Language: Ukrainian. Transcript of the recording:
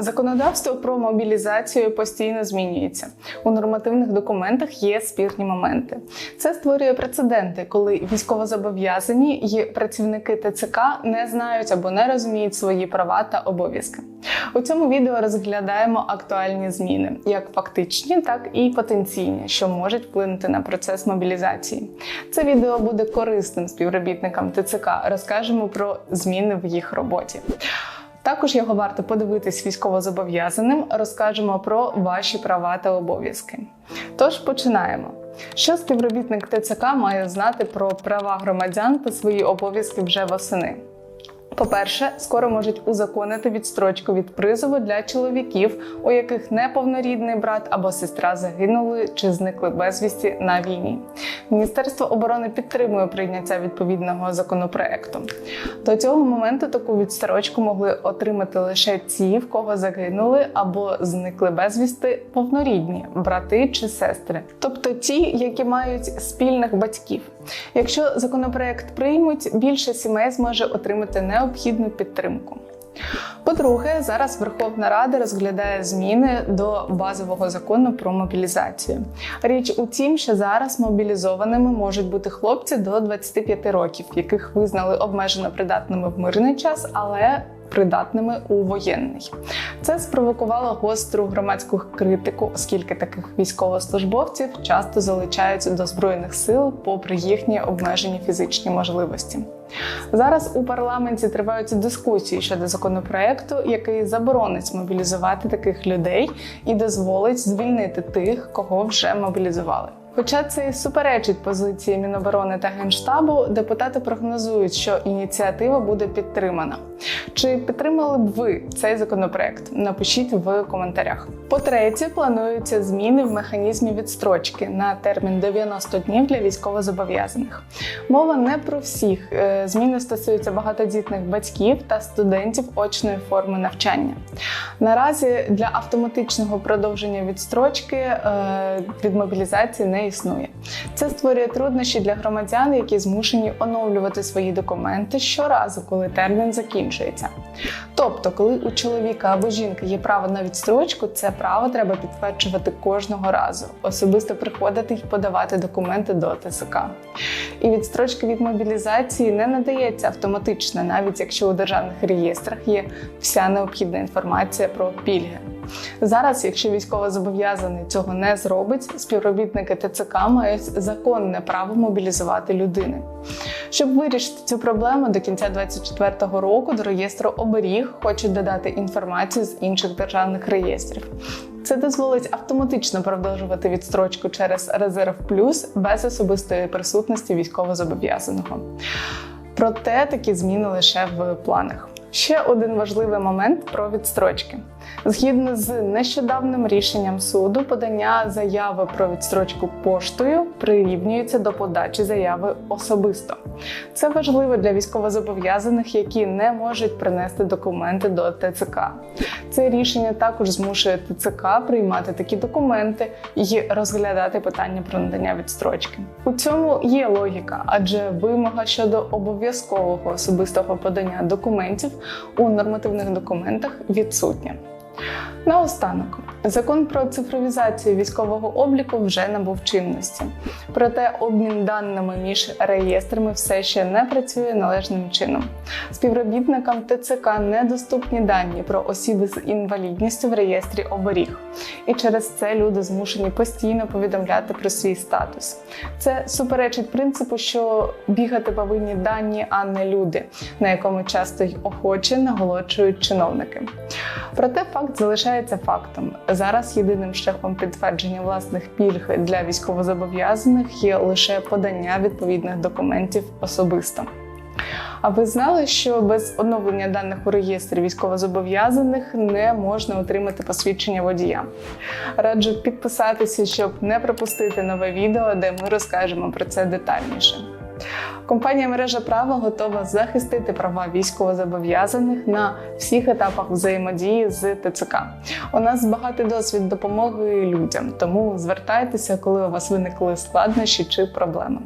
Законодавство про мобілізацію постійно змінюється. У нормативних документах є спірні моменти. Це створює прецеденти, коли військовозобов'язані і працівники ТЦК не знають або не розуміють свої права та обов'язки. У цьому відео розглядаємо актуальні зміни, як фактичні, так і потенційні, що можуть вплинути на процес мобілізації. Це відео буде корисним співробітникам ТЦК. Розкажемо про зміни в їх роботі. Також його варто подивитись військовозобов'язаним, розкажемо про ваші права та обов'язки. Тож починаємо. Що співробітник ТЦК має знати про права громадян та свої обов'язки вже восени? По-перше, скоро можуть узаконити відстрочку від призову для чоловіків, у яких неповнорідний брат або сестра загинули чи зникли безвісті на війні. Міністерство оборони підтримує прийняття відповідного законопроекту. До цього моменту таку відстрочку могли отримати лише ті, в кого загинули або зникли безвісти повнорідні брати чи сестри, тобто ті, які мають спільних батьків. Якщо законопроект приймуть, більше сімей зможе отримати необхідну підтримку. По-друге, зараз Верховна Рада розглядає зміни до базового закону про мобілізацію. Річ у тім, що зараз мобілізованими можуть бути хлопці до 25 років, яких визнали обмежено придатними в мирний час, але придатними у воєнний. Це спровокувало гостру громадську критику, оскільки таких військовослужбовців часто залучаються до збройних сил, попри їхні обмежені фізичні можливості. Зараз у парламенті триваються дискусії щодо законопроекту, який заборонить мобілізувати таких людей і дозволить звільнити тих, кого вже мобілізували. Хоча це і суперечить позиції Міноборони та Генштабу, депутати прогнозують, що ініціатива буде підтримана. Чи підтримали б ви цей законопроект? Напишіть в коментарях. По-третє, плануються зміни в механізмі відстрочки на термін 90 днів для військовозобов'язаних. Мова не про всіх. Е, Зміни стосуються багатодітних батьків та студентів очної форми навчання. Наразі для автоматичного продовження відстрочки е, від мобілізації не існує. Це створює труднощі для громадян, які змушені оновлювати свої документи щоразу, коли термін закінчується. Тобто, коли у чоловіка або жінки є право на відстрочку, це право треба підтверджувати кожного разу, особисто приходити і подавати документи до ТСК. І відстрочка від мобілізації не надається автоматично, навіть якщо у державних реєстрах є вся необхідна інформація про пільги. Зараз, якщо військовозобов'язаний цього не зробить, співробітники ТЦК мають законне право мобілізувати людини. Щоб вирішити цю проблему до кінця 2024 року до реєстру оберіг хочуть додати інформацію з інших державних реєстрів. Це дозволить автоматично продовжувати відстрочку через резерв плюс без особистої присутності військовозобов'язаного. Проте такі зміни лише в планах. Ще один важливий момент про відстрочки. Згідно з нещодавним рішенням суду, подання заяви про відстрочку поштою прирівнюється до подачі заяви особисто. Це важливо для військовозобов'язаних, які не можуть принести документи до ТЦК. Це рішення також змушує ТЦК приймати такі документи і розглядати питання про надання відстрочки. У цьому є логіка, адже вимога щодо обов'язкового особистого подання документів у нормативних документах відсутня. Наостанок, закон про цифровізацію військового обліку вже набув чинності. Проте обмін даними між реєстрами все ще не працює належним чином. Співробітникам ТЦК недоступні дані про осіб з інвалідністю в реєстрі оберіг. І через це люди змушені постійно повідомляти про свій статус. Це суперечить принципу, що бігати повинні дані, а не люди, на якому часто й охоче наголошують чиновники. Проте факт залишається фактом. Зараз єдиним шляхом підтвердження власних пільг для військовозобов'язаних є лише подання відповідних документів особисто. А ви знали, що без оновлення даних у реєстрі військовозобов'язаних не можна отримати посвідчення водія? Раджу підписатися, щоб не пропустити нове відео, де ми розкажемо про це детальніше. Компанія мережа права готова захистити права військовозобов'язаних на всіх етапах взаємодії з ТЦК. У нас багатий досвід допомоги людям, тому звертайтеся, коли у вас виникли складнощі чи проблеми.